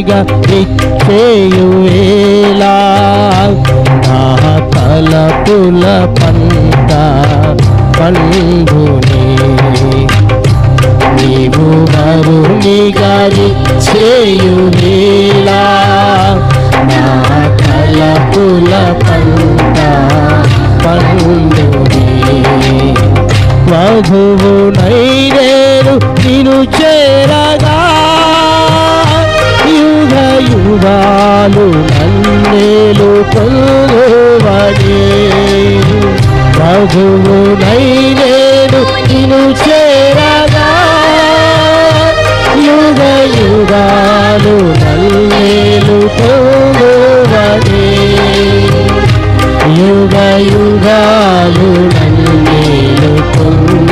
వరునిగా ఇచ్చేయువేలా నా తలపుల పంట పండుని. నీవు వరునిగా ఇచ్చేయువేలా నా తలపుల పంట పండుని. వధువు నైరేరు నిను చేరా మేలు ప్రభువు ప్రభువునై నేను నిను చేరగా. యుగ యుగాలు నల్లేలు పొందువని యుగ యుగాలు నల్లేలు పొందు